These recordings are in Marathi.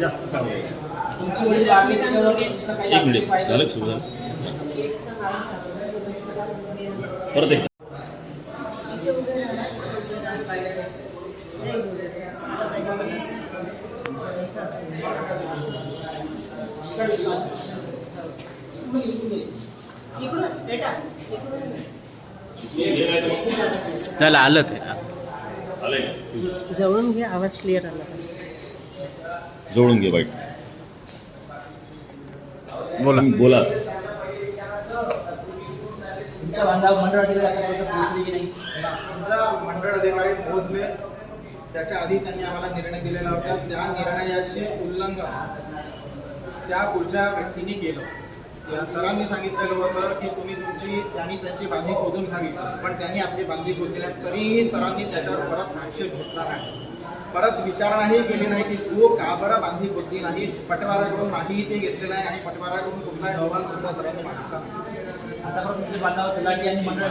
जास्त आहे एक मिनिट? झालं सुरू झालं परत आलं ते? जवळून घे आवाज क्लिअर आला जोडून घे बाईट बोला. बोला. मंडळ अधिकारी पोहोचले त्याच्या आधी त्यांनी आम्हाला निर्णय दिलेला होता. त्या निर्णयाचे उल्लंघन त्या पुढच्या व्यक्तीने केलं. या सरांनी सांगितलेलं होतं की तुम्ही तुमची त्यांनी त्यांची बांधी खोदून घ्यावी. पण त्यांनी आपली बांधी खोदली तरीही सरांनी त्याच्यावर परत आक्षेप घेतला नाही. परत विचारणाही केली नाही की तू का बरं बांधी खोदली नाही? पटवाराकडून माहिती ते घेतले नाही आणि पटवाराकडून कुठलाही अहवाल सुद्धा सरांनी मागितला तलाठी आणि मंडळ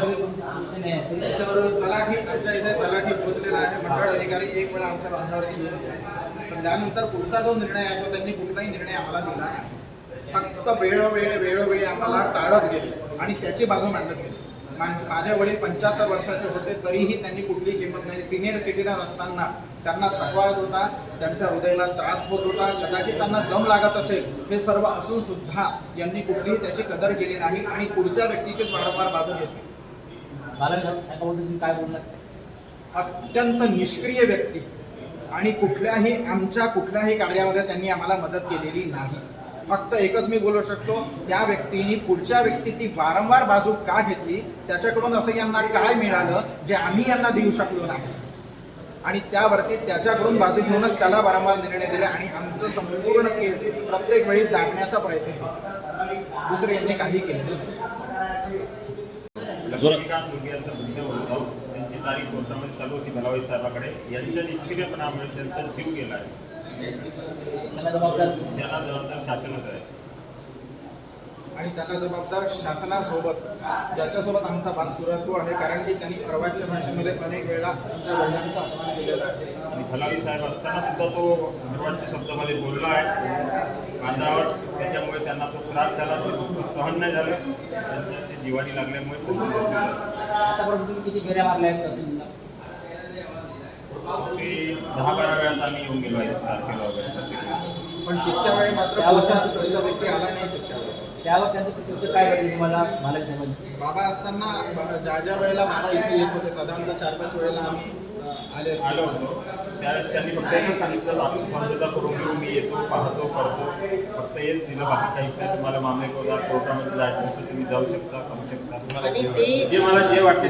तलाठी आमच्या इथे तलाठी पोहोचलेला आहे. मंडळ अधिकारी एक वेळा आमच्या बांधावरती गेले. पण त्यानंतर पुढचा जो निर्णय आहे तो त्यांनी कुठलाही निर्णय आम्हाला दिला नाही. फक्त वेळोवेळी वेळोवेळी आम्हाला टाळत गेले आणि त्याची बाजू मांडत गेले. माझे वडील पंच्याहत्तर वर्षाचे होते तरीही त्यांनी कुठली किंमत नाही. सिनियर सिटीजन असताना त्यांना थकवा येत होता त्यांच्या हृदयाला त्रास होत होता. कदाचित त्यांना दम लागत असेल हे सर्व असून सुद्धा यांनी कुठलीही त्याची कदर केली नाही आणि पुढच्या व्यक्तीचीच वारंवार बाजू घेतली. काय अत्यंत निष्क्रिय व्यक्ती. आणि कुठल्याही आमच्या कुठल्याही कार्यामध्ये त्यांनी आम्हाला मदत केलेली नाही. फक्त एकच मी बोलू शकतो त्या व्यक्तीने पुढच्या व्यक्ती ती वारंवार बाजू का घेतली? त्याच्याकडून असं यांना काय मिळालं जे आम्ही यांना देऊ शकलो नाही? आणि त्यावरती त्याच्याकडून बाजू घेऊनच त्याला वारंवार निर्णय दिले आणि आमचं संपूर्ण केस प्रत्येक वेळी दाटण्याचा प्रयत्न केला. दुसरे यांनी काही केलं नाही. त्यांची तारीख चालू होती? भलावाई साहेबाकडे. यांच्या निष्क्रियपणामुळे त्यांचा जीव गेला आहे. त्यांना जबाबदार त्याला जबाबदार शासनच आहे. आणि त्याला जबाबदार शासनासोबत ज्याच्यासोबत आमचा वाद सुरू आहे कारण की त्यांनी अर्वाच्य भाषेमध्ये अनेक वेळा आमच्या वडिलांचा अपमान केलेला आहे. आणि फलावी साहेब असताना सुद्धा तो निर्वाच्य शब्दामध्ये बोलला आहे. बांधावर त्याच्यामुळे त्यांना तो त्रास झाला ते दुःख सहन नाही झालं. त्यांच्या ते दिवाणी लागल्यामुळे झालं. आतापर्यंत तुम्ही किती फेऱ्या मारल्या आहेत तहसीलला ते दहा बारा वेळात आम्ही येऊन गेलो आहे तारखेला वगैरे. पण तितक्या वेळी मात्र पुढचा पुढचा व्यक्ती आला नाही तितक्या वेळी. त्यावर त्यांचं काय करते तुम्हाला? साहेबांनी बाबा असताना ज्या ज्या वेळेला बाबा इथे येत होते साधारणतः चार पाच वेळेला आम्ही आले होतो. त्यावेळेस त्यांनी फक्त एकच सांगितलं आपण समजूता करून घेऊ मी येतो पाहतो करतो. फक्त येत दिलं बाकी काहीच नाही. तुम्हाला मामलेदार कोर्टामध्ये जायचं असेल तुम्ही जाऊ शकता करू शकता. जे मला जे वाटते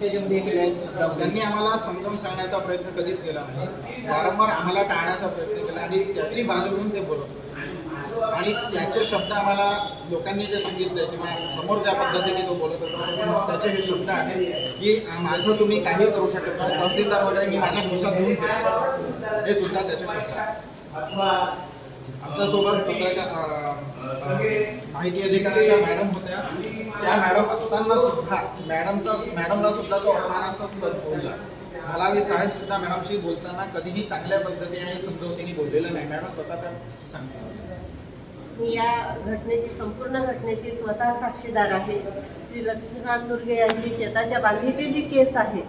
त्यांनी आम्हाला समजावून सांगण्याचा प्रयत्न कधीच केला नाही. वारंवार आम्हाला टाळण्याचा प्रयत्न केला आणि त्याची बाजू घेऊन ते बोलत होते. आणि त्याचे शब्द आम्हाला लोकांनी जे सांगितले किंवा समोर ज्या पद्धतीने तो बोलत होता त्याचे हे शब्द आहेत की माझं तुम्ही काही करू शकत नाही तहसीलदार वगैरे मी माझ्या घुसात घेऊन हे सुद्धा त्याचे शब्द आहेत. आमच्यासोबत पत्रकार माहिती अधिकाऱ्याच्या मॅडम होत्या. त्या मॅडम असताना सुद्धा मॅडमचा मॅडमला सुद्धा तो अपमानाचा बोलला मलावी साहेब सुद्धा मॅडमशी बोलताना कधीही चांगल्या पद्धतीने समजवतीने बोललेलं नाही. मॅडम स्वतः त्या सांगते मी या घटनेची संपूर्ण घटनेची स्वतः साक्षीदार आहे. श्री लक्ष्मीकांत दुर्गे यांची शेताच्या बांधीची जी केस आहे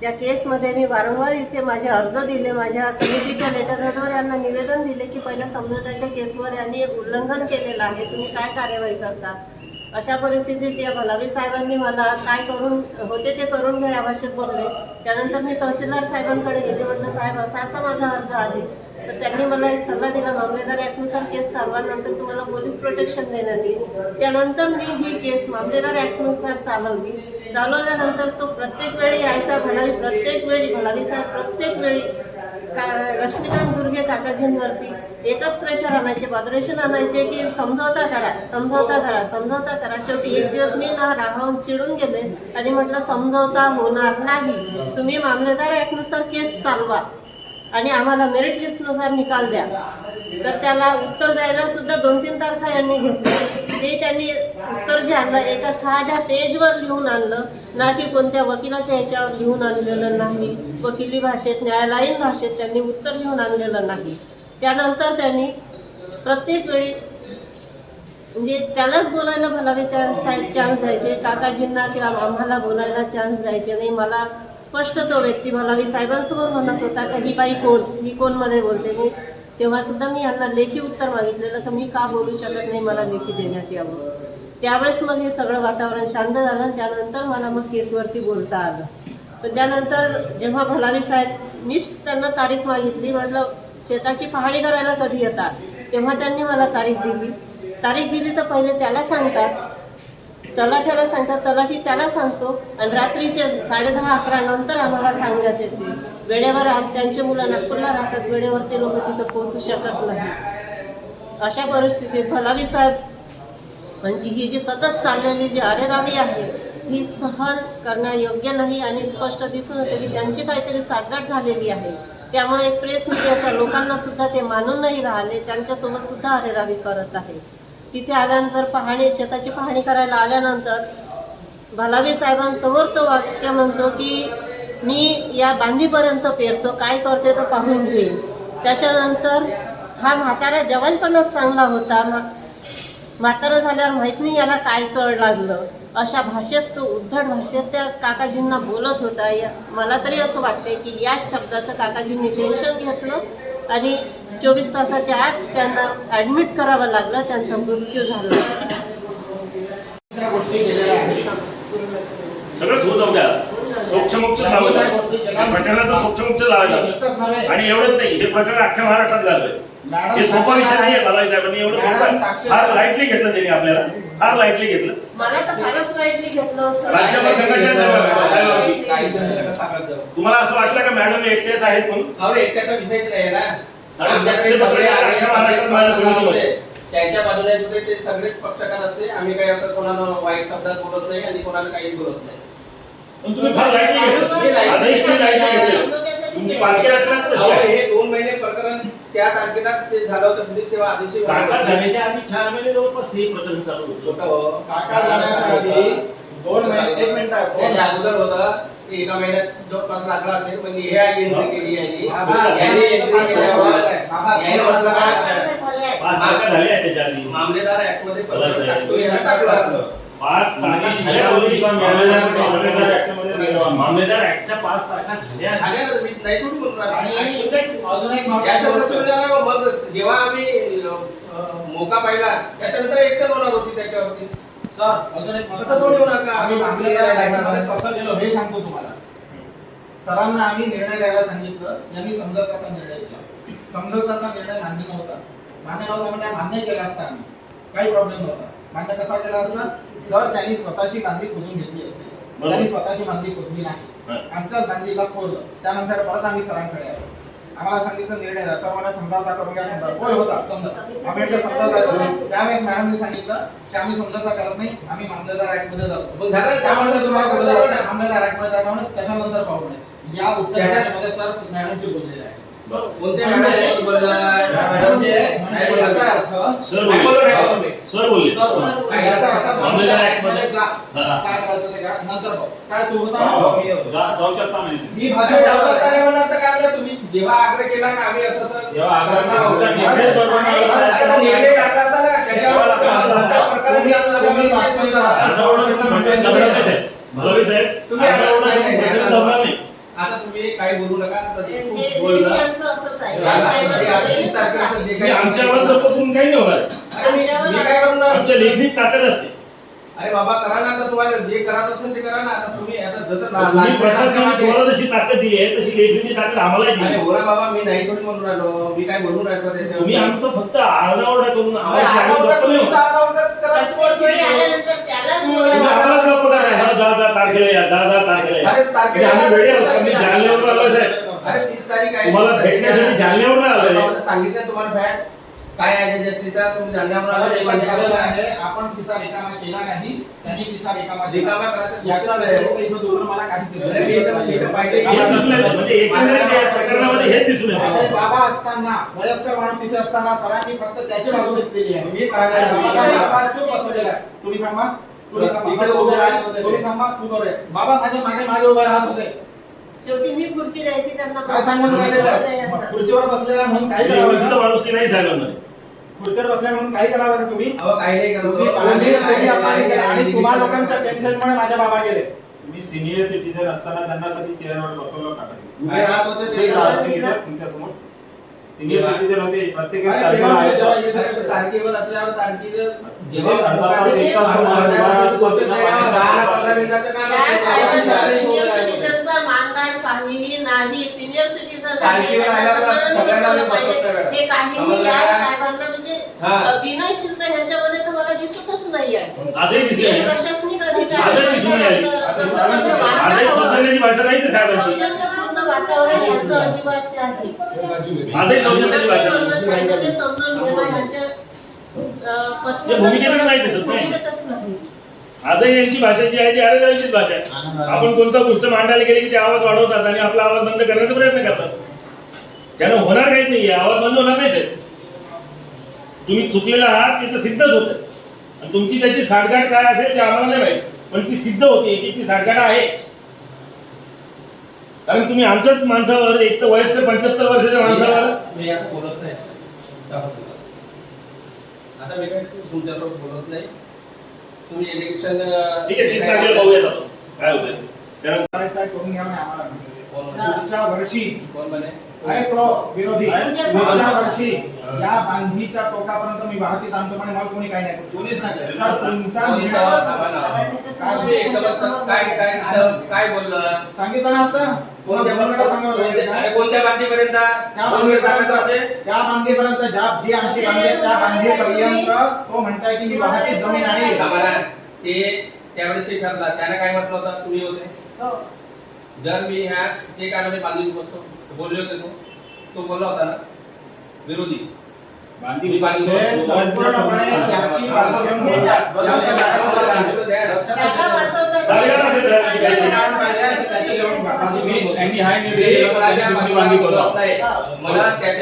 त्या केसमध्ये मी वारंवार इथे माझे अर्ज दिले. माझ्या समितीच्या लेटरहेडवर यांना निवेदन दिले की पहिल्या समजुताच्या केसवर यांनी एक उल्लंघन केलेलं आहे. तुम्ही काय कार्यवाही करता? अशा परिस्थितीत या भलावी साहेबांनी मला काय करून होते ते करून घ्या आवश्यक बोलले त्यानंतर मी तहसीलदार साहेबांकडे गेले म्हटलं साहेब असा असा माझा अर्ज आहे. तर त्यांनी मला एक सल्ला दिला मामलेदार ॲक्टनुसार केस चालवानंतर तुम्हाला पोलीस प्रोटेक्शन देण्यात येईल. त्यानंतर मी ही केस मामलेदार ॲक्टनुसार चालवली. चालवल्यानंतर तो प्रत्येक वेळी यायचा भलावी प्रत्येक वेळी भलावी साहेब प्रत्येक वेळी का लक्ष्मीकांत दुर्गे काकाजींवरती एकच प्रेशर आणायचे बॉदरेशन आणायचे की समझौता करा समझौता करा समझौता करा. शेवटी एक दिवस मी ना रागावून चिडून गेले आणि म्हटलं समझौता होणार नाही. तुम्ही मामलेदार ॲक्टनुसार केस चालवा आणि आम्हाला मेरिट लिस्टनुसार निकाल द्या. तर त्याला उत्तर द्यायला सुद्धा दोन तीन तारखा यांनी घेतल्या. ते त्यांनी उत्तर जे आणलं एका साध्या पेजवर लिहून आणलं ना की कोणत्या वकिलाच्या ह्याच्यावर लिहून आणलेलं नाही वकिली भाषेत न्यायालयीन भाषेत त्यांनी उत्तर लिहून आणलेलं नाही. त्यानंतर त्यांनी प्रत्येक वेळी म्हणजे त्यालाच बोलायला भलावे चान्स चान्स द्यायचे काकाजींना किंवा आम्हाला बोलायला चान्स द्यायचे नाही. मला स्पष्ट तो व्यक्ती भलावी साहेबांसमोर म्हणत होता का ही बाई कोण? ही कोणमध्ये बोलते? मी तेव्हा सुद्धा मी यांना लेखी उत्तर मागितलेलं तर मी का बोलू शकत नाही? मला लेखी देण्यात यावं. त्यावेळेस मग हे सगळं वातावरण शांत झालं. त्यानंतर मला मग केसवरती बोलता आलं. पण त्यानंतर जेव्हा भलावी साहेब मीच त्यांना तारीख मागितली. म्हटलं शेताची पाहणी करायला कधी येतात? तेव्हा त्यांनी मला तारीख दिली. तारीख दिली तर पहिले त्याला सांगतात. तलाठ्याला सांगतात. तलाठी त्याला सांगतो. आणि रात्रीच्या साडेदहा अकरा नंतर आम्हाला सांगण्यात येते. वेळेवर आम- त्यांचे मुलं नागपूरला राहतात. वेळेवर ते लोक तिथं पोहोचू शकत नाही अशा परिस्थितीत भलावी साहेब म्हणजे ही जी सतत चाललेली जी अरेरावी आहे ही सहन करण्यायोग्य नाही आणि स्पष्ट दिसून येतं की त्यांची काहीतरी साठगाठ झालेली आहे. त्यामुळे एक प्रेस मीडियाच्या लोकांना सुद्धा ते मानून नाही राहिले त्यांच्यासोबत सुद्धा अरेरावी करत आहे. तिथे आल्यानंतर पाहणी शेताची पाहणी करायला आल्यानंतर भलावी साहेबांसमोर तो वाक्य म्हणतो की मी या बांधीपर्यंत पेरतो काय करते तर पाहून घेईन. त्याच्यानंतर हा म्हातारा जवानपणात चांगला होता. मा म्हातारं झाल्यावर माहीत नाही याला काय चढ लागलं. अशा भाषेत तो उद्धट भाषेत त्या काकाजींना बोलत होता. या मला तरी असं वाटतंय की या शब्दाचं काकाजींनी टेन्शन घेतलं आणि चोवीस तासाच्या आत त्यांना ॲडमिट करावं लागलं त्यांचा मृत्यू झाला. सगळंच होत सोक्षमोक्ष प्रकरणाचं सोक्षमोक्ष आणि एवढंच नाही हे प्रकरण अख्ख्या महाराष्ट्रात झालंय. हे सोपा विषय नाहीये बालाजी साहेबांनी एवढं सोपं. फार लाईटली घेतलं त्यांनी आपल्याला. फार लाईटली घेतलं. मला तर फारच लाईटली घेतलं. काही सांगत जाऊ? तुम्हाला असं वाटलं का मॅडम एकटेच आहेत म्हणून? एकट्याचा विषयच नाही ना. सगळे अख्ख्या महाराष्ट्रात माझ्या समितीमध्ये. त्यांच्या बाजूने होते ते सगळेच पक्षकार असते. आम्ही काही असं कोणाला वाईट शब्दात बोलत नाही आणि कोणाला काहीच बोलत नाही. पण तुम्ही फार लाईटली घेतलं. आजही तुम्ही लाईटली घेतलं. तुमची पालखी तशी अहो, आहे. हे दोन महिने प्रकरण त्या तारखेला ते झालं होतं पोलीस तेव्हा आदेश काका झाल्याच्या आधी चार महिने जवळपास हे प्रकरण चालू होतं. काका जाण्याच्या आधी दोन महिने एक मिनिट त्याच्या अगोदर होतं ते एका महिन्यात जवळपास लागला असेल म्हणजे हे एंट्री केली यांनी बाबा, यांनी एंट्री केल्यावर बाबा, यांनी म्हटलं बाबा, काय? पाच तारखा झाल्या त्याच्या आधी. मामलेदार ऍक्टमध्ये बरं, पत्र साहेब. टाकतो यांनी टाकलं पाच तारखा झाल्या पोलीस मामलेदार ऍक्टमध्ये मामलेदार ऍक्टच्या पाच तारखा झाल्या. झाल्या ना मी नाही थोडी म्हणून राहिलो. आणि Action काय? अजून एक महत्त्वाची मग जेव्हा आम्ही अं, मोका पाहिला त्याच्यानंतर एक्शन होणार होती त्याच्यावरती. सर अजून एक थोडी होणार का? आम्ही मामलेदार कसं गेलो हे सांगतो तुम्हाला. सरांना आम्ही निर्णय द्यायला सांगितलं. यांनी समजताचा निर्णय दिला. समजताचा निर्णय मान्य नव्हता. मान्य नव्हता म्हणजे मान्य केला असता आम्ही. काही प्रॉब्लेम नव्हता. मान्य कसा केला असता? जर त्यांनी स्वतःची बांधली खोदून घेतली असती. त्यांनी स्वतःची बांधली खोदली नाही. हा. आमच्याच बांधलीला खोदलं. त्यानंतर परत आम्ही सरांकडे आलो. आम्हाला सांगितलं निर्णय सर्वांना समजावता करून घ्या समजा होय होता समजा. आम्ही म्हटलं समजावता त्यावेळेस मॅडमने सांगितलं की आम्ही समजावता करत नाही. आम्ही मामलेदार ऍक्टमध्ये जातो? त्यामुळे तुम्हाला कुठे आहे? मामलेदार ऍक्टमध्ये म्हणून त्याच्यानंतर पाहू नये. या उत्तर सर मॅडमशी बोललेले आहे सर बोललो. सर बोलले. हा. जाऊ शकता म्हणजे तुम्ही. जेव्हा आग्रह केला का आम्ही असं जेव्हा आग्रह ना, म्हणजे तुम्ही आता तुम्ही काही बोलू नका आता खूप बोलला आहे. झाला, म्हणजे तारखेला आहे. जे तुम्ही काही- आमच्या आवाज गप्प करून काही नाही होणार अरे मी मी काय करणार आमच्या लेखणीत ताकद असते अरे बाबा करा ना आता तुम्हाला जे करायचं असेल ते करा ना आता तुम्ही आता जसं लहान- तुम्ही लहान प्रशासनाने मुलांना- तुम्हाला जशी ताकद दिली आहे तशी लेखणीची ताकद आम्हालाही अरे दिली हो ना बाबा मी नाही थोडी म्हणून राहिलो मी काय बोलून राहिलो त्याच्यावर? तुम्ही आमचं फक्त आरडाओरडा करून अरे आम्हाला आम्ही आरडाओरडा गप्प नाही तुम्ही होणार. आरडाओरडा करा. प्रत्येक वेळी आल्यानंतर त्यालाच तुम्ही बोलायला आम्हालाच गप्प करा ह्या जा जा तारखेला या जा जा तारखेला या अरे तारखेला म्हणजे आम्ही वेळे का? मी तारखेला जालन्यावरून आलो साहेब अरे तीस तारीख आहे तुम्हाला भेटण्यासाठी जालन्यावरून आलोय बाबाला सांगितलं तुम्हाला फॅट काय आहे त्याच्यात तिचा तुम्ही सर, जाणण्यामुळे एकच झालेलं आहे आपण पिसा रिकामा केला नाही त्यांनी पिसा रिकामा दिला. रिकामा करायचं याचा दुसरं आहे. व्यतिरिक्त इथं दुसरं मला काही अरे, मी इथं- नाही. इथं पाहिजे. हे दिसून येतं. म्हणजे एकंदरीत या प्रकरणामध्ये हेच दिसून माझे येतं बाबा असताना वयस्कर माणूस इथे असताना सरांनी फक्त त्याची बाजू घेतलेली आहे मी पाहिलं आहे. बाबा बाबा चूप बसवलेला आहे तुम्ही थांबा तुम्ही थांबा इकडे तुम्ही उभे थांबा. राहत होते ते. तुम्ही थांबा तू बरोबर आहे. बाबा माझ्या मागे मागे उभे राहत होते शेवटी मी खुर्ची द्यायची त्यांना काय सांगून राहिलेलं आहे? मग खुर्चीवर बसलेला म्हणून काही करावं विशिष्ट का? माणूस की नाही साहेबांमध्ये खुर्चीवर बसल्या म्हणून काही करावं का तुम्ही अहो काही नाही करत तुम्ही तुम्ही- तुम्ही अपमानित केलं. आणि तुम्हा लोकांच्या टेन्शनमुळे माझ्या बाबा गेले तुम्ही सिनियर सिटीजन असताना त्यांना कधी चेअरवर बसवलं का कधी? उभे राहत होते ते ते राहत नाही का तुमच्यासमोर सिनियर सिटीजन होते प्रत्येक अरे, सारखेला तेव्हा आहे. जेव्हा येत होते, तारखेवर असल्यावर तारखेचं जेव्हा अर्धा तास, एक तास अर्धा तुम्हाला तास विभागात होते त्यांना तेव्हा पाणी दहा पंधरा मिनिटाचं काम या असतं. साहेबांना साहेबांना सिनियर साहेबांना सिटीजनचा मानधन काहीही नाही. सिनियर सिटीजन आहे तारखेवर त्यांना आल्यावर सगळ्यांना सगळ्यांना बसवलं बसवलं पाहिजे पाहिजे. हे काहीही आम्हाला या काय- साहेबांना म्हणजे हा. अ, ह्यांच्यामध्ये तर मला दिसतच नाही आहे आजही दिसून हे. प्रशासनिक अधिकारी आजही दिसून आजही भाषा नाही. ते साहेबांची. वातावरण यांचं अजिबात नाही. आजही सौजन्याची भाषा नाही. कोणाचे म्हणणं ते समजून घेणं ह्यांच्या अ, पत्नी- हे भूमिकेतच नाही दिसत नाही. भूमिकेतच नाही. आजही यांची भाषा जी आहे ती आरेगावीचीच भाषा आहे. आपण कोणता गोष्ट मांडायला गेली की ते आवाज वाढवतात आणि आपला आवाज बंद करण्याचा प्रयत्न करतात? त्यानं होणार काहीच नाही आवाज बंद होणार नाही साहेब. तुम्ही चुकलेला आहात ते तर सिद्धच होत. आणि तुमची त्याची साठगाठ काय असेल ते आम्हाला नाही माहीत. पण ती सिद्ध होते की ती साठगाठ आहे. कारण तुम्ही आमच्याच माणसावर एक तर वयस्कर पंच्याहत्तर वर्षाच्या माणसावर मी आता बोलत नाही. आता मी काय बोलत नाही. तुम्ही इलेक्शन ठीक आहे तीस तारखेला पाहूयात आपण. काय होतंय? त्यानंतर करायचं आहे, करून घ्या म्हणे आम्हाला. कोण पुढच्या वर्षी. कोण बने अरे तो विरोधी. तुमच्या पुढच्या समोर. वर्षी. या बांधीच्या टोकापर्यंत मी आणतो म्हणे मला कोणी काही नाही. कोणीच नाही. सर तुमचा निर्णय काय काय काय बोललं? सांगितलं ना आता? कोणत्या बांधीपर्यंत? त्या? बांधीपर्यंत त्या बांधीपर्यंत ज्या जी आमची बांधी आहे त्या बांधीपर्यंत तो म्हणताय की मी वाहतीत जमीन आहे. ते त्यावेळेस ते ठरला. त्याने काय म्हटलं होतं? तुम्ही होते. हो. जर मी ह्या जे काय म्हणजे बांधील बसतो बोलले होते तो तो बोलला होता ना? विरोधी. संपूर्णपणे त्याची बाजू घेऊन बोलतात. त्याचं त्याला वाचवतात. सांगा ना ते जरा. त्याचं कारण पाहिजे आहे की त्याची घेऊन बाजू घेऊन बोलतात. यांनी हाय मी निर्णय दिला तर कोणाच्या त्याची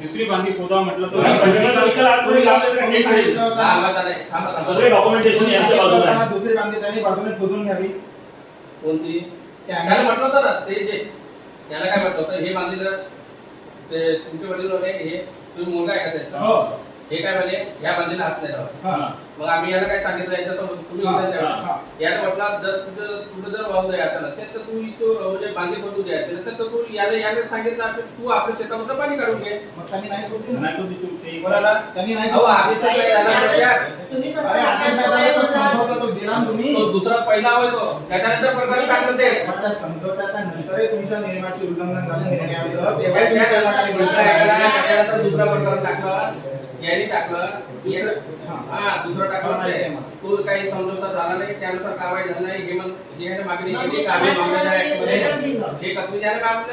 दुसरी बांधी खोदाव म्हटलं तर तर. सगळे डॉक्युमेंटेशन यांच्या बाजूला आहे. दुसरी बांधी त्यांनी बाजूने खोदून घ्यावी. कोणती? म्हटलं होतं ना ते जे त्याला काय म्हटलं होतं हे बांधलेलं ते तुमचे वडील होते हे तुम्ही मुलगा आहे का त्यांचा? हो. हे काय म्हणे या बांधीला हात नाही लावा हा. मग आम्ही याला काय सांगितलं याच्यासमोर तुम्ही हा. हा. याला म्हटलं जर तुझं तुझं जर भाऊ द्यायचा नसेल तर तू इथं म्हणजे बांधी खोदू द्यायचे नसेल तर तू याला याला सांगितलं आपण तू आपल्या शेतामधलं पाणी काढून घे मग त्यांनी नाही तो ती कोणाला त्यांनी नाही अहो. आदेश आता तो तो दुसरा पहिला होय तो त्याच्यानंतर प्रकरण टाकलं ते नंतरही तुमच्या नियमाचे उल्लंघन झालं तेव्हा दुसरा प्रकरण टाकलं यांनी टाकलं. दुसरं- हा. हा दुसरं हा, टाकलं ते. काही समजवता झाला नाही त्यानुसार कारवाई झाली नाही. हे हे ह्याने मागणी मग केली करायला ऍक्टमध्ये. हे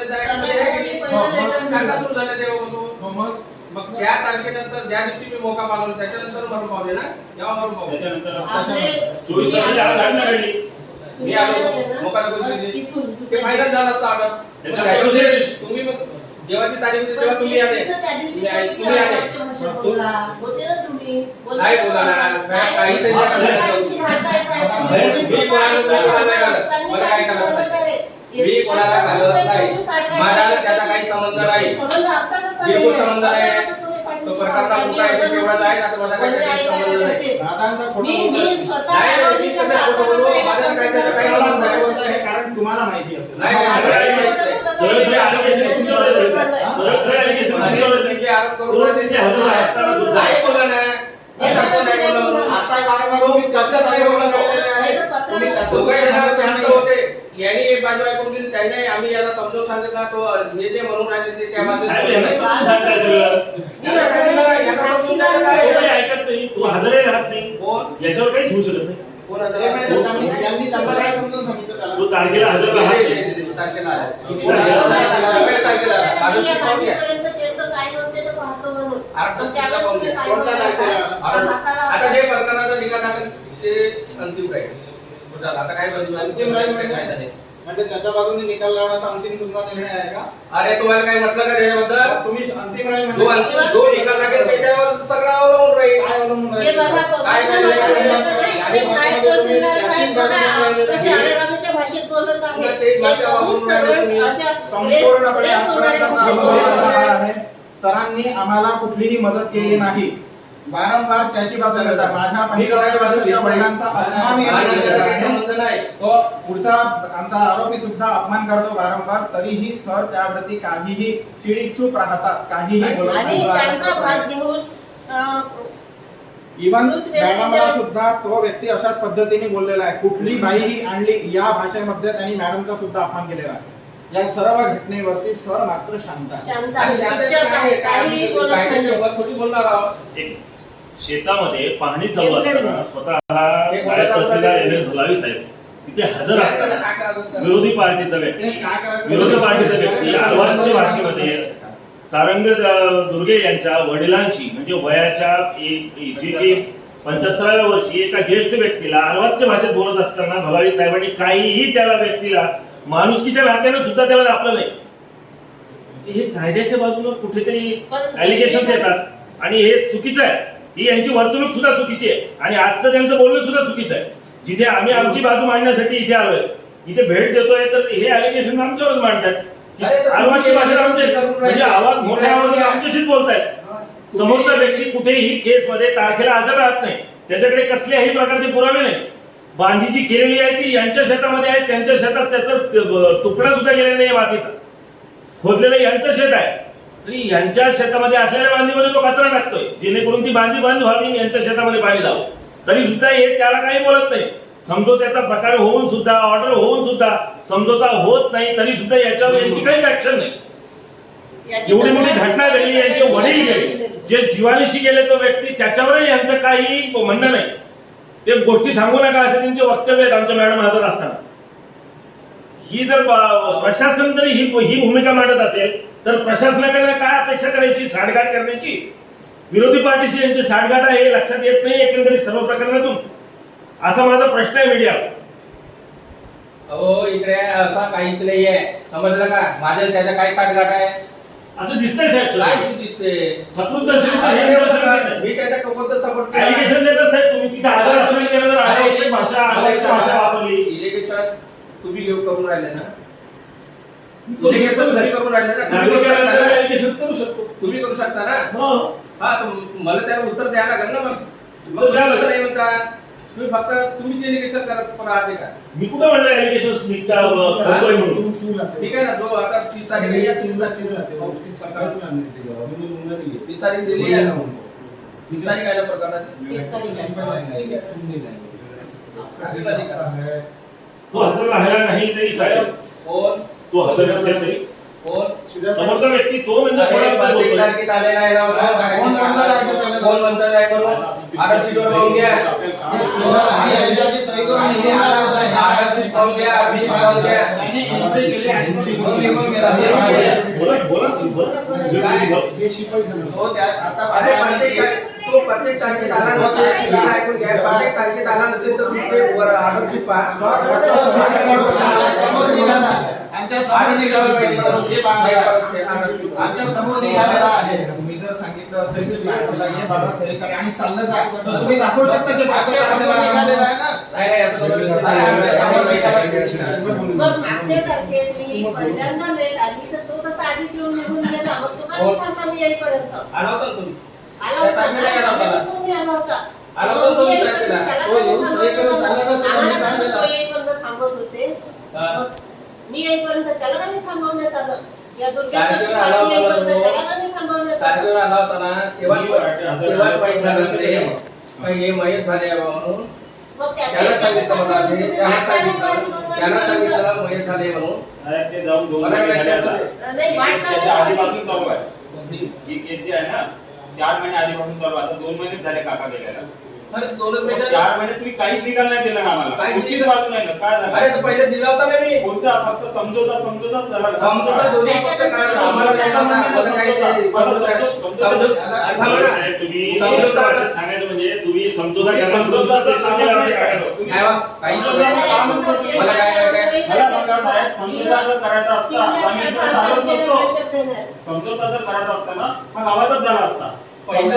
त्याला ऍक्टमध्ये हे केली. हो, मग काका. सुरू झालं तेव्हापासून हो, मग मग त्या तारखेनंतर ज्या दिवशी मी मोका मारवला त्याच्यानंतर मरून पावले ना? तेव्हा मरून पावले. त्याच्यानंतर चोवीस मी आलो. मोकाला ते फायनल झालं असतं तुम्ही मग जेव्हाची तारीख होती तेव्हा तुम्ही आले तुम्ही आले- तुम्ही आले साहेब. नाही, तुम्ही मी कोणाला मला काय काही. मी कोणाला घालत नाही. आहे. त्याचा काही संबंध नाही. संबंध? संबंध नाही. कारण तुम्हाला माहिती असेल. आता वारंवार चर्चा नाही यांनी एक बाजू ऐकून दिली? त्याने आम्ही याला समजून सांगितलं तो हे जे म्हणून राहिले ते त्या नाही, राहत याच्यावर काहीच होऊ शकत तो तारखेला हजर राहत तारखेला आला. आला? तारखेला? आला. आता जे प्रकरणाचा निकाल लागेल. ते अंतिम राहील. आता काय बदलू? अंतिम राहील म्हणजे? काय झाले? म्हणजे? त्याच्या बाजूने निकाल लावण्याचा अंतिम तुमचा निर्णय आहे का? अरे तुम्हाला काय म्हटलं का त्याच्याबद्दल? तुम्ही अंतिम राहील जो म्हणजे अंतिम जो निकाल लागेल त्याच्यावर सगळं अवलंबून राहील. काय अवलंबून हे राहील? बघा, काय नाही, काय तहसीलदार साहेब बघा, कसे भाषेत बोलत. अशा संपूर्णपणे सरांनी आम्हाला कुठलीही मदत केली नाही. वारंवार त्याची बाजू घेतात माझ्या वडिलांचा अपमान नाही. तो पुढचा आमचा आरोपी सुद्धा अपमान करतो वारंवार. तरीही सर त्याप्रती काहीही चिडीचूप राहतात काहीही बोलत इव्हन मॅडमला सुद्धा तो व्यक्ती अशाच पद्धतीने बोललेला आहे. कुठली बाई ही आणली या भाषेमध्ये त्यांनी मॅडमचा सुद्धा अपमान केलेला आहे. या सर्व घटनेवरती सर मात्र शांत आहे. शेतामध्ये पाहणी चालू असताना स्वतः तहसीलदार एम एस भुलावी साहेब तिथे हजर असताना? विरोधी पार्टीचा व्यक्ती? विरोधी पार्टीचा व्यक्ती आलवांच्या भाषेमध्ये सारंग दुर्गे यांच्या वडिलांशी म्हणजे वयाच्या जे की पंच्याहत्तराव्या वर्षी एका ज्येष्ठ व्यक्तीला आलवाच्या भाषेत बोलत असताना भगावी साहेबांनी काहीही त्याला व्यक्तीला माणुसकीच्या नात्यानं सुद्धा त्याला दाखलं नाही. हे कायद्याच्या बाजूने कुठेतरी अलिगेशन येतात. आणि हे चुकीचं आहे. ही यांची वर्तणूक सुद्धा चुकीची आहे. आणि आजचं त्यांचं बोलणं सुद्धा चुकीचं आहे. जिथे आम्ही आमची बाजू मांडण्यासाठी इथे आलोय. इथे भेट देतोय तर हे अलिगेशन आमच्यावरच मांडतात. आलवाची भाषा म्हणजे आवाज मोठ्या आवाजात आमच्याशीच बोलतायत. समोरचा व्यक्ती कुठेही केसमध्ये तारखेला हजर राहत नाही. त्याच्याकडे कसल्याही प्रकारचे पुरावे नाही. बांधी जी केलेली आहे ती यांच्या शेतामध्ये आहे त्यांच्या शेतात त्याचा तुकडा सुद्धा गेलेला नाही मातीचा. खोदलेलं यांचं शेत आहे. तरी यांच्या शेतामध्ये असलेल्या बांधीमध्ये तो कचरा टाकतोय. जेणेकरून ती बांधी बंद व्हावी आणि यांच्या शेतामध्ये पाणी जावं. तरी सुद्धा हे त्याला काही बोलत नाही. समझोत्याचा प्रकार होऊन सुद्धा ऑर्डर होऊन सुद्धा समझोता होत नाही तरी सुद्धा याच्यावर यांची काहीच ऍक्शन नाही. एवढी मोठी घटना घडली यांचे वडील गेले. जे जीवानिशी गेले तो व्यक्ती त्याच्यावरही यांचं काही म्हणणं नाही. ते गोष्टी सांगू नका असे त्यांचे वक्तव्य आहेत आमच्या मॅडम हजर असताना. ही जर प्रशासन जरी ही ही भूमिका मांडत असेल तर प्रशासनाकडे काय अपेक्षा करायची? साठगाठ करण्याची? विरोधी पार्टीशी यांची साठगाठ आहे हे लक्षात येत नाही एकंदरीत सर्व प्रकरणातून. असा माझा प्रश्न आहे मीडियाला अहो इकडे असा काहीच नाहीये समजलं का? माझ्या त्याच्या काय साठगाठ आहे? असं दिसतंय काय साहेब दिसते शत्रुदर्शनी मी त्याच्या टोकाचं सपोर्ट ऍलिगेशन देतात साहेब तुम्ही. तिथे हजर असताना केलं तर अनावश्यक भाषा भाषा वापरली. इलेक्शन तुम्ही घेऊन करून राहिले ना? तुम्ही साहेब. करून राहिले ना. तुम्ही करू शकता ना? करू शकतो. तुम्ही करू शकता ना. हो. हा तर मला त्याला उत्तर द्यायला लागेल ना मग. मग द्यावं लागेल. नाही म्हणता. तुम्ही फक्त तुम्ही इलेक्शन करत राहते का? मी कुठं म्हणलं ऍलिगेशन निघता करतोय म्हणून? ठीक आहे ना जो आता तीस तारीख या तीस तारीख तीस तारीख दिली आहे. ना तीस तारीख आहे. ना प्रकरणाची. तो हजर राहिला नाही तरी चालेल. कोण? तो हजर नसेल तरी. कोण? समोरचा व्यक्ती तो म्हणजे? तारखेत आलेला आहे ना कोण म्हणतं नाही म्हणून आरक्षीवर पाहून घ्या. हो, आता तो प्रत्येक तारखेत आला नसेल तर ऐकून घ्या प्रत्येक तारखेत आला नसेल तर तुमचे वर आरक्षित पहा. आमच्यासमोर हे निघालेला आहे. तुम्ही जर सांगितलं असेल बाबा सही करा आणि चाललं जा. तर तुम्ही दाखवू शकता की आमच्यासमोर निघालेला आहे ना? मग मागच्या तारखेत मी पहिल्यांदा लेट आली तर तो कसा आधीच येऊन निघून गेला. मग तुका नाही थांबता मी येईपर्यंत. आला होता तुम्ही. मी तो येईपर्यंत. त्याला तो येऊन थांबवत सही करून होता. झाला का तो आम्हाला निघालेला? कसं तो येईपर्यंत थांबत होते? हा. मग मी येईपर्यंत त्याला का नाही थांबवण्यात आलं. या आला होता ना. तेव्हा तेव्हा हे मयत झाले म्हणून. त्याला सांगितलं मला आधी. त्याला सांगितलं. त्याला मयत झाले म्हणून. ते जाऊन दोन महिने झाले आता. त्याच्या काढायला आधीपासून चालू आहे. केस जी आहे ना. चार महिने आधीपासून चालू आता दोन महिने झाले काका गेल्याला चार महिने तुम्ही काहीच निकाल नाही दिला ना काहीच कुठचीच निकाल- बाजू नाही ना. काय झालं? अरे तो पहिले दिला होता ना मी? कोणता? फक्त समजोता समजोताच झाला. ना. समजोता दोन्ही फक्त कारण आम्हाला नाही का मला काही ते समजोता समजोता अरे थांबा ना. साहेब, तुम्ही समजोता- भाषेत सांगायचं म्हणजे तुम्ही समजोता समजोता तर समजोता कामात करा, नाही काय काय करा. तुम्ही- काय बा? काही समजोता तर काम नसतं. मला काय- काय- काय- मला सांगा साहेब, समजोता जर करायचा असता तर आम्ही इकडे चालत नसतो समजोता जर करायचा असता ना हा गावातच झाला असता. पहिला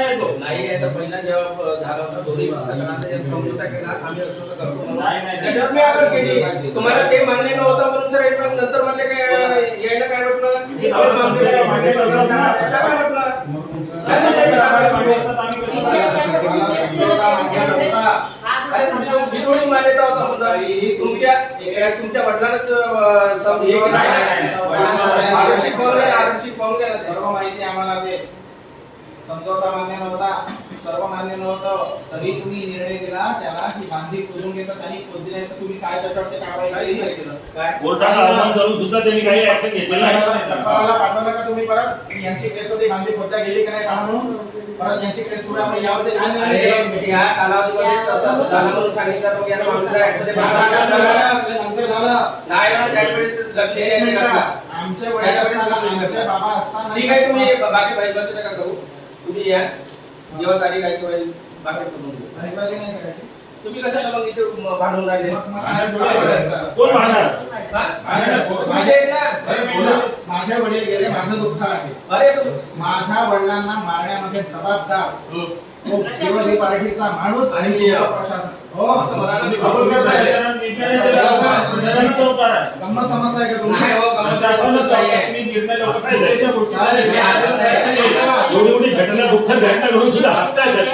येतो. नाही आहे तर पहिला जेव्हा झाला होता दोन्ही सगळ्यांना समजूता केला आम्ही असं करतो. त्याच्यात मी आवाज केली तुम्हाला ते मान्य नव्हतं म्हणून एक नंतर म्हणले काय यायला काय म्हटलं? तुमच्या. तुमच्या वडिलांनाच. सर्व माहिती आम्हाला ते समजोता मान्य नव्हता. सर्व मान्य नव्हतं. तरी तुम्ही निर्णय दिला. त्याला की बांधी खोदून घेतात त्यांनी खोदली नाही तर तुम्ही काय त्याच्यावरती कारवाई केली? काय? कोर्टाचा आव्हान करून सुद्धा त्यांनी काही ऍक्शन घेतलेलं नाही. तक्रारला पाठवलं का तुम्ही परत? यांची केस होती बांधी खोदल्या गेली का नाही का म्हणून? परत यांची केस सुरू आहे मग यावरती काय निर्णय? या कालावधीमध्ये तसं झालं. म्हणून सांगितलं मग मामलेदार नंतर झालं नाही ना त्यावेळेस घडले एक याने मिनिट, घडलं. आमचे वडील असताना आमचे बाबा असताना ठीक आहे तुम्ही बाकी बाईबाजी नका करू? तुम्ही या. जेव्हा तारीख आहे तेव्हा बाहेर पडून. तुम्ही कशाला मग इथे भांडून राहिले? कोण मारणार हा? माझे- माझे आहेत ना? अरे बोला, माझे वडील गेले माझं दुःख आहे. अरे तू- माझ्या वडिलांना मारण्यामध्ये जबाबदार. तो शिवसेना पार्टीचा माणूस आणि प्रशासन. हो. गंमत समजताय का तुम्ही? एवढी मोठी घटना दुःखद घटना घडून सुद्धा हसताय सर.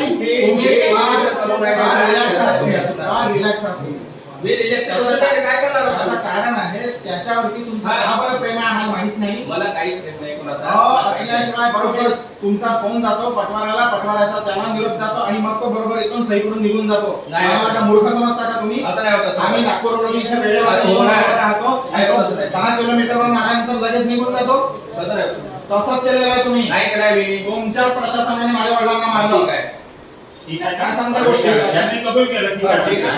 मी- रिजेक्ट काय करणार त्याचं होता? कारण आहे त्याच्यावरती तुमचं हा. का बरं प्रेम आहे आम्हाला माहीत नाही मला काही प्रेम नाही कोणाचा. हो, मला काही- असल्याशिवाय बरोबर तुमचा फोन जातो पटवाऱ्याला पटवाऱ्याचा त्याला निरोप जातो आणि मग तो बरोबर इथून सही करून निघून जातो नाही. आम्हाला का मूर्ख समजता का तुम्ही आता नाही होत. आम्ही नागपूरवरून इथे वेळेवर अरे, येऊन हो ना. राहतो नाही आणि होत तो नाही. दहा किलोमीटरवरून आल्यानंतर लगेच निघून जातो कसं नाही होत? तसंच केलेलं आहे तुम्ही नाही केलाय मी तुमच्या प्रशासनाने माझ्या वडिलांना ठीक मारलं आहे ठीक आहे काय सांगता गोष्टी? यांनी कबूल केलं ठीक आहे ठीक आहे.